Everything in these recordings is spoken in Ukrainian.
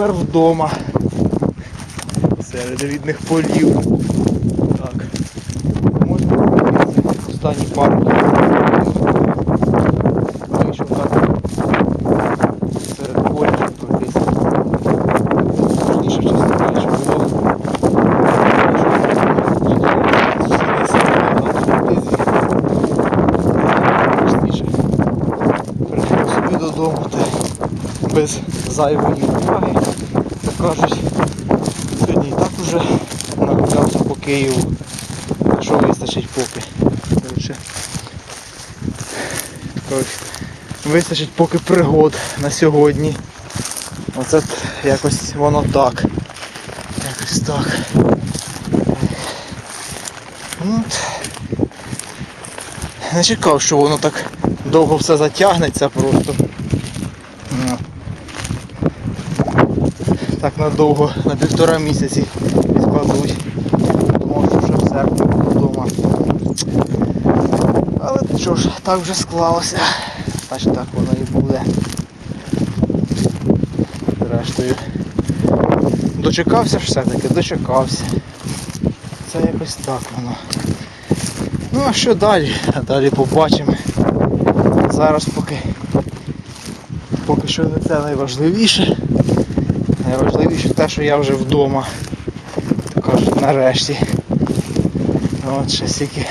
тепер вдома. Серед рідних полів. Так. Можна останні пару. Вийшов так серед поля пройтися. Точніше, чесно кажучи, було. Прийшов собі додому без зайвої кажуть, сьогодні і так уже нагулявся по Києву. Що вистачить поки. Коротше, вистачить поки пригод на сьогодні. Оце якось воно так. Якось так. Ну, от. Не чекав, що воно так довго все затягнеться просто. Так надовго, на півтора місяці відкладуть. Думав, що вже в серпні вдома. Але що ж, так вже склалося. Значить так воно і буде. Зрештою. Дочекався ж все-таки, дочекався. Це якось так воно. Ну а що далі? А далі побачимо. Зараз поки поки що не це найважливіше. Найважливіше те, що я вже вдома. Кажуть, нарешті. От ще стільки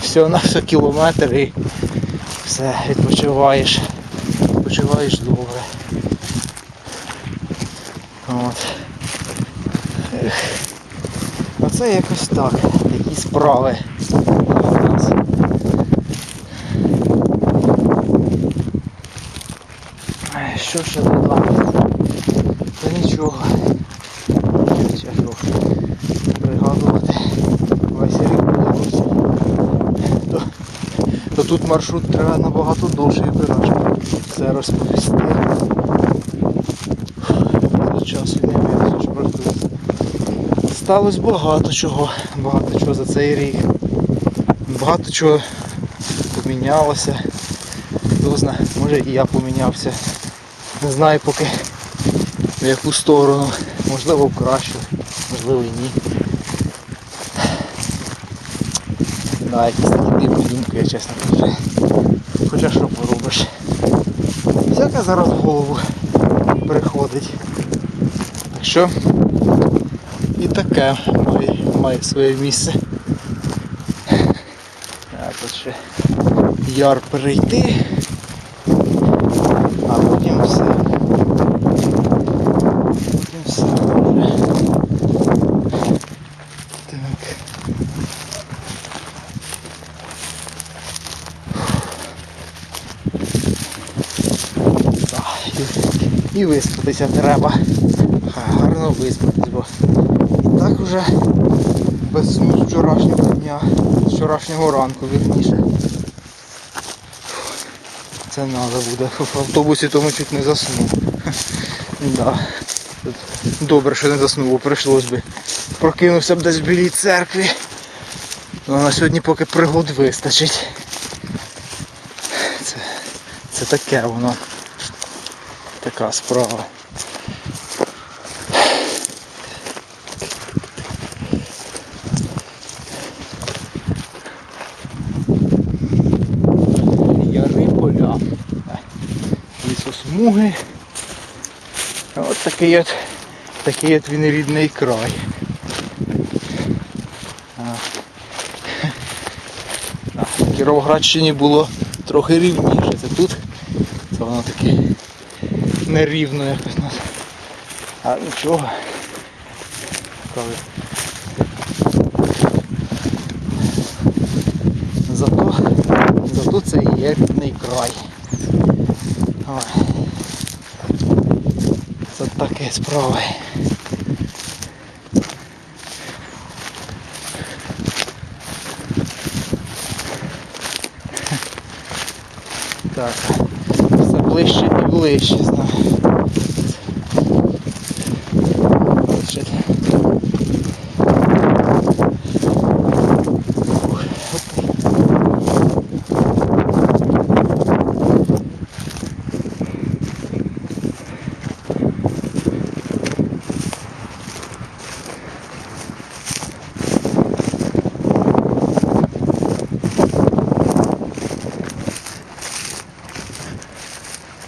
всього на все кілометр і все, відпочиваєш. Відпочиваєш добре. От. Оце якось так. Такі справи. Що ще додати? Нічого. Чесно, пригадувати весь рік вдалося. То, то тут маршрут треба набагато довший вираж. Все розповісти. За часу не вирішиш просто. Сталося багато чого, багато чого за цей рік. Багато чого помінялося. Хто може і я помінявся. Не знаю поки в яку сторону. Можливо в кращу, можливо і ні. Да, якісь такі думки, я чесно кажу. Хоча що поробиш. Всяке зараз в голову приходить. Так що і таке має, має своє місце. Так, от ще яр перейти. А потім все. Потім все добре. Так. Так, і, виспатися треба. Гарно виспатись, бо і так уже без сну з вчорашнього дня, з вчорашнього ранку вірніше. Це треба буде. В автобусі тому чуть не заснув. Да. Добре, що не заснув, бо прийшлось би. Прокинувся б десь в білій церкві. Ну, на сьогодні поки пригод вистачить. Це, це таке воно. Така справа. Яри поля. Лісосмуги. От такий от, такий от він рідний край. На Кіровоградщині було трохи рівніше. Це тут це воно таке нерівно якось нас. А нічого. Коли Зато, зато це і є рідний край. Ой. Це таке справи. Так, ближче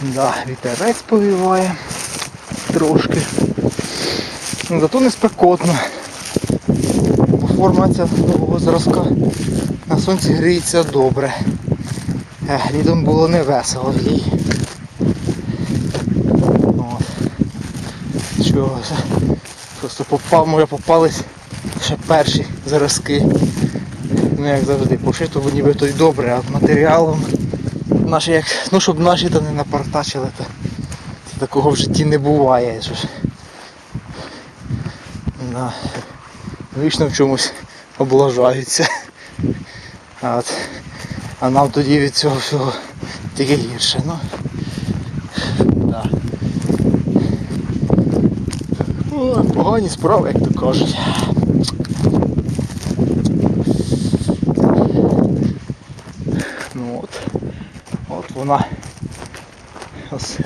Да, вітерець повіває трошки. Ну, Зато не спекотно. Бо форма ця нового зразка на сонці гріється добре. Літом було не весело їй. От. Чого? Просто попав, може попались ще перші зразки. Ну як завжди, пошито бо нібито й добре, а матеріалом наші як. Ну щоб наші то не напартачили, то це такого в житті не буває. Що ж. Да. Вічно в чомусь облажаються. А, от. а нам тоді від цього всього тільки гірше. Ну, да. Погані справи, як то кажуть. Ну от, от вона ось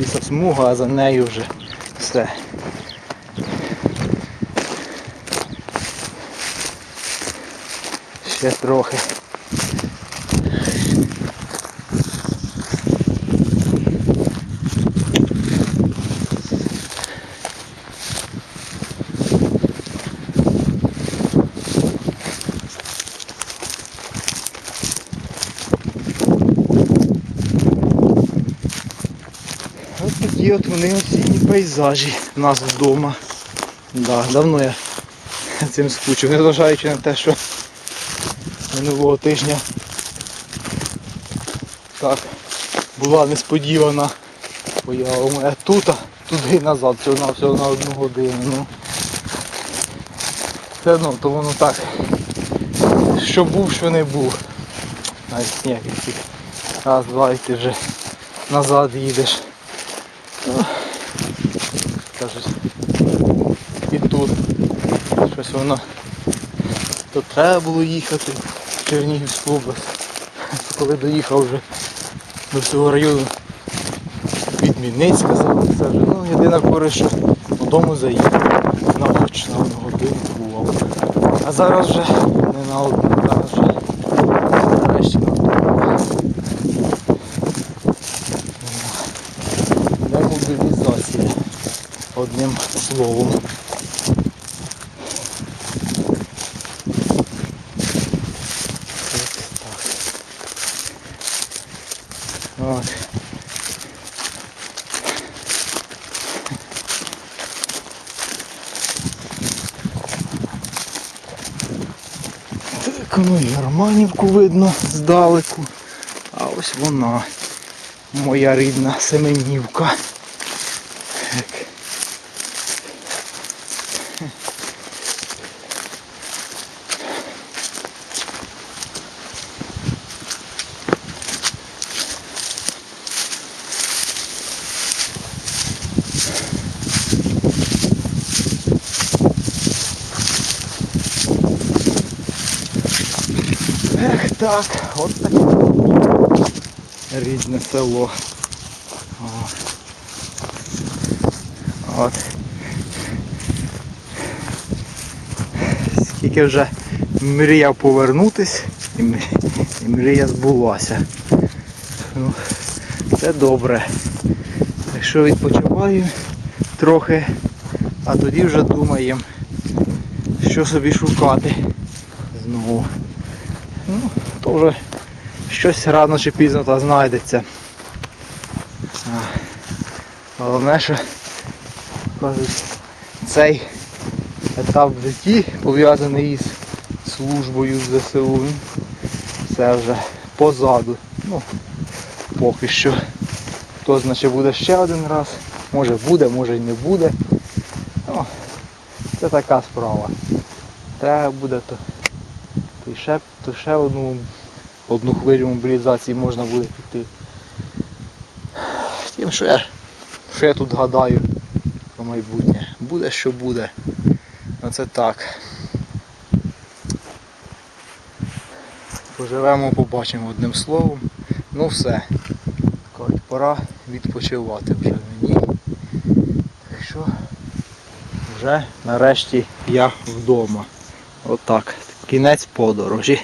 лісосмуга, а за нею вже все. Ще трохи. Ось такі от вони осінні пейзажі у нас вдома. Да, давно я цим скучив, незважаючи на те, що минулого тижня так була несподівана поява мене тут, туди і назад, всього на всього на одну годину. Ну. Все одно, то воно так. Що був, що не був. Навіть ніяких цих раз, два і ти вже назад їдеш. Кажуть, і тут щось воно то треба було їхати в Чернігівську область. Коли доїхав вже до цього району відмінець сказав, це ну єдина користь, що додому заїхав. На хоч на одну годину бував. А зараз вже не на одну, зараз вже нарешті на одну. Демобілізація. Одним словом. От так. Ну і Романівку видно здалеку. А ось вона, моя рідна Семенівка. Так. Так, от таке рідне село. От. Скільки вже мріяв повернутись і, мрія збулася. Ну, це добре. Якщо відпочиваю трохи, а тоді вже думаємо, що собі шукати знову. Ну, то вже щось рано чи пізно та знайдеться. Головне, що кажуть, цей етап в житті пов'язаний із службою в ЗСУ. Все вже позаду. Ну, поки що. Хто значить буде ще один раз. Може буде, може й не буде. Ну, це така справа. Треба буде то то ще, то ще одну, одну хвилю мобілізації можна буде піти. Тим, що я, що я тут гадаю про майбутнє. Буде, що буде. Оце так. Поживемо, побачимо одним словом. Ну все. Кажуть, пора відпочивати вже мені. Так що вже нарешті я вдома. Отак. Кінець подорожі.